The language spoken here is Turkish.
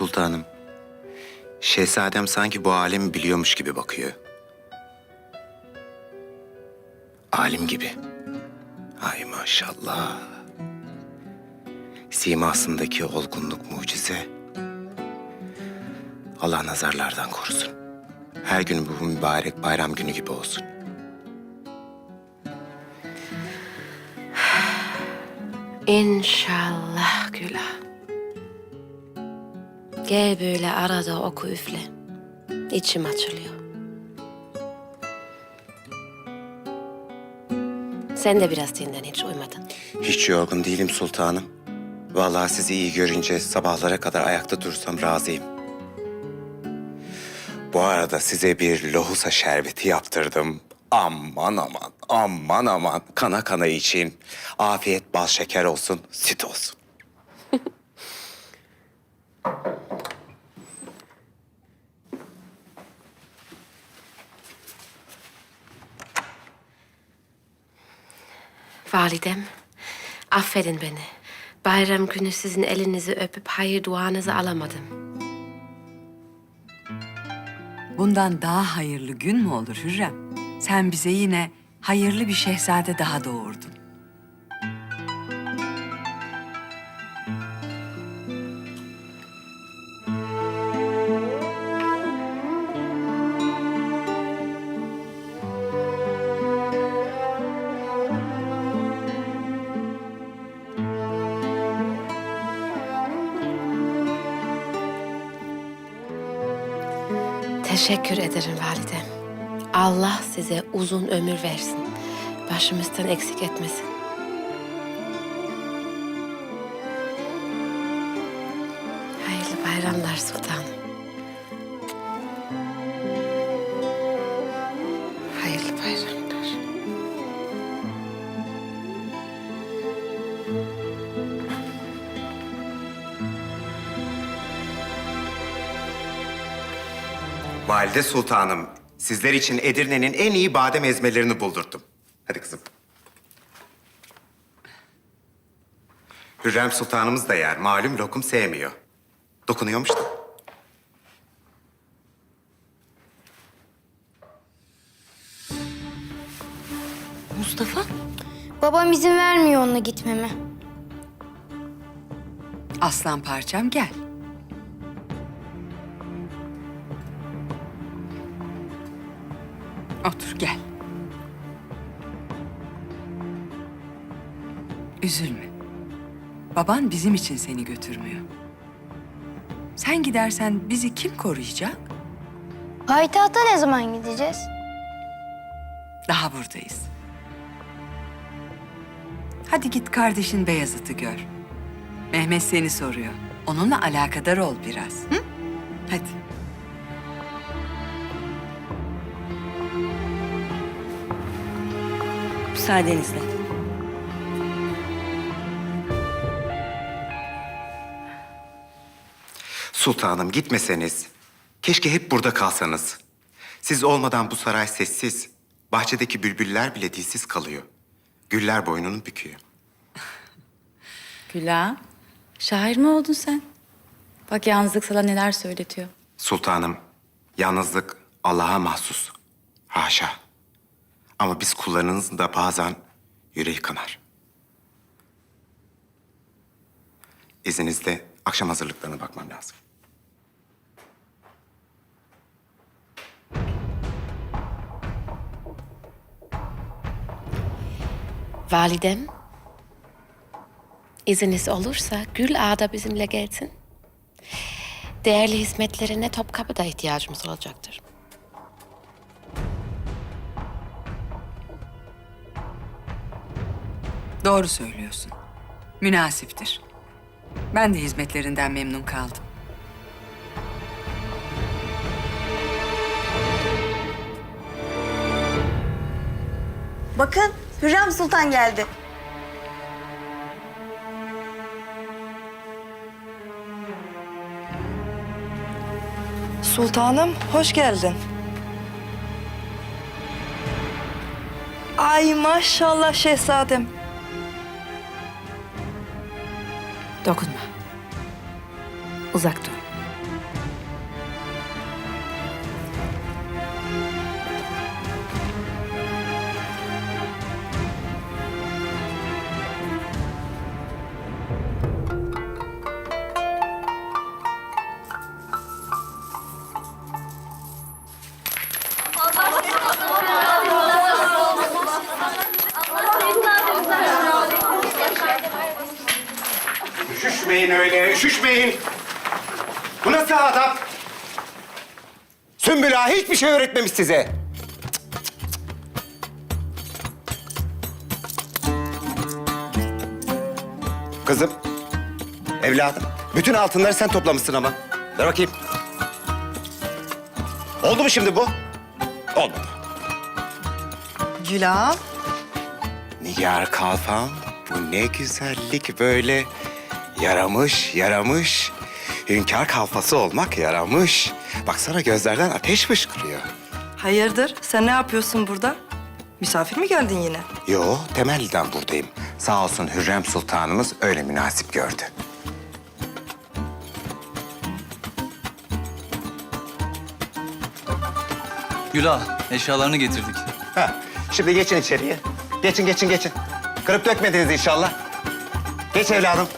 Sultanım, şehzadem sanki bu alemi biliyormuş gibi bakıyor. Alim gibi. Ay maşallah. Simasındaki olgunluk mucize. Allah nazarlardan korusun. Her gün bu mübarek bayram günü gibi olsun. İnşallah Güla. Gel böyle arada oku üfle. İçim açılıyor. Sen de biraz dinlen hiç uyumadın. Hiç yorgun değilim sultanım. Vallahi sizi iyi görünce sabahlara kadar ayakta dursam razıyım. Bu arada size bir lohusa şerbeti yaptırdım. Aman aman, aman aman. Kana kana için. Afiyet bal şeker olsun, süt olsun. Validem, affedin beni. Bayram günü sizin elinizi öpüp hayır duanızı alamadım. Bundan daha hayırlı gün mü olur Hürrem? Sen bize yine hayırlı bir şehzade daha doğurdun. Teşekkür ederim validem. Allah size uzun ömür versin. Başımızdan eksik etmesin. Hayırlı bayramlar sultanım. Valide sultanım, sizler için Edirne'nin en iyi badem ezmelerini buldurttum. Hadi kızım. Hürrem sultanımız da yer. Malum lokum sevmiyor. Dokunuyormuş da. Mustafa? Babam izin vermiyor onunla gitmeme. Aslan parçam gel. Otur gel. Üzülme. Baban bizim için seni götürmüyor. Sen gidersen bizi kim koruyacak? Payitahta ne zaman gideceğiz? Daha buradayız. Hadi git kardeşin Beyazıt'ı gör. Mehmet seni soruyor. Onunla alakadar ol biraz. Hı? Hadi. Müsaadenizle. Sultanım gitmeseniz, keşke hep burada kalsanız. Siz olmadan bu saray sessiz. Bahçedeki bülbüller bile dilsiz kalıyor. Güller boynunu büküyor. Güla, şair mi oldun sen? Bak yalnızlık sana neler söyletiyor. Sultanım, yalnızlık Allah'a mahsus. Haşa. Ama biz kullarınızın da bazen yüreği kanar. İzninizle akşam hazırlıklarına bakmam lazım. Validem, izniniz olursa Gül Ağa da bizimle gelsin. Değerli hizmetlerine Topkapı'da ihtiyacımız olacaktır. Doğru söylüyorsun. Münasiptir. Ben de hizmetlerinden memnun kaldım. Bakın Hürrem Sultan geldi. Sultanım, hoş geldin. Ay maşallah şehzadem. Dokunma. Uzak dur. Üşüşmeyin öyle, üşüşmeyin. Bu nasıl adam? Sümbül Ağa hiçbir şey öğretmemiş size. Kızım, evladım. Bütün altınları sen toplamışsın ama. Ver bakayım. Oldu mu şimdi bu? Olmadı. Gülam. Nigar kalfam, bu ne güzellik böyle. Yaramış, yaramış. Hünkâr kalfası olmak yaramış. Baksana gözlerden ateş fışkırıyor. Hayırdır? Sen ne yapıyorsun burada? Misafir mi geldin yine? Yo, Temelli'den buradayım. Sağ olsun Hürrem Sultanımız öyle münasip gördü. Gülah, eşyalarını getirdik. Ha, şimdi geçin içeriye. Geçin, geçin, geçin. Kırıp dökmediniz inşallah. Geç evladım.